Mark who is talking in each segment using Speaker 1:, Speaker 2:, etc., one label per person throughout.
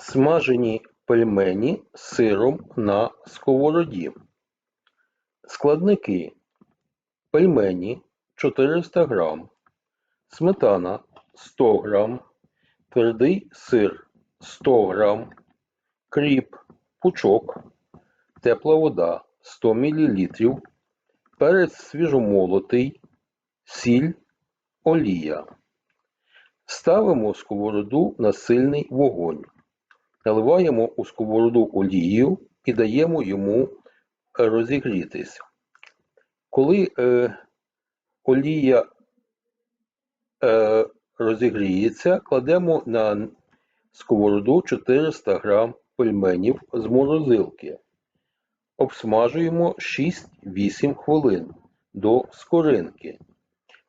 Speaker 1: Смажені пельмені з сиром на сковороді. Складники: пельмені 400 г, сметана 100 г, твердий сир 100 г, кріп, пучок, тепла вода 100 мл, перець свіжомолотий, сіль, олія. Ставимо сковороду на сильний вогонь. Наливаємо у сковороду олію і даємо йому е, розігрітись. Коли е, олія е, розігріється, кладемо на сковороду 400 г пельменів з морозилки. Обсмажуємо 6-8 хвилин до скоринки.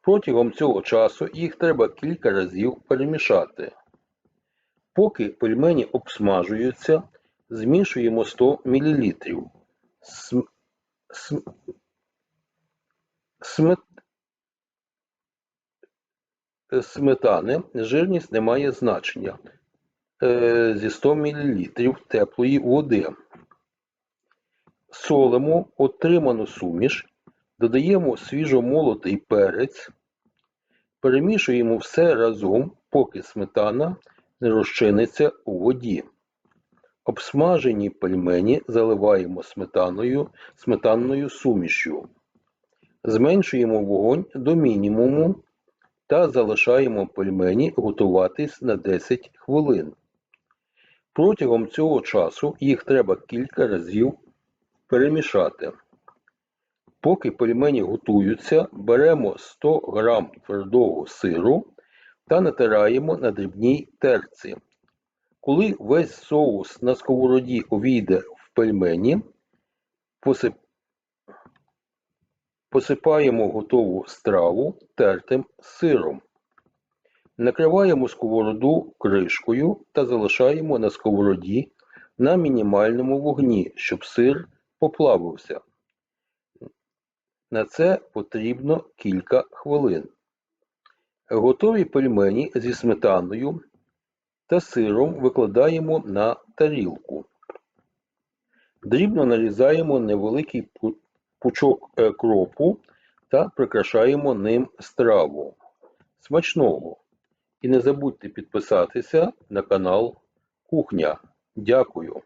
Speaker 1: Протягом цього часу їх треба кілька разів перемішати. Поки пельмені обсмажуються, змішуємо 100 мл. См... См... Смет... Сметани жирність не має значення. Е, зі 100 мл теплої води. Солимо отриману суміш, додаємо свіжомолотий перець, перемішуємо все разом, поки сметана розчиниться у воді. Обсмажені пельмені заливаємо сметаною, сметанною сумішю. Зменшуємо вогонь до мінімуму та залишаємо пельмені готуватись на 10 хвилин. Протягом цього часу їх треба кілька разів перемішати. Поки пельмені готуються, беремо 100 г твердого сиру та натираємо на дрібній терці. Коли весь соус на сковороді увійде в пельмені, посип... посипаємо готову страву тертим сиром. Накриваємо сковороду кришкою та залишаємо на сковороді на мінімальному вогні, щоб сир поплавився. На це потрібно кілька хвилин. Готові пельмені зі сметаною та сиром викладаємо на тарілку. Дрібно нарізаємо невеликий пучок е, кропу та прикрашаємо ним страву. Смачного! І не забудьте підписатися на канал Кухня. Дякую!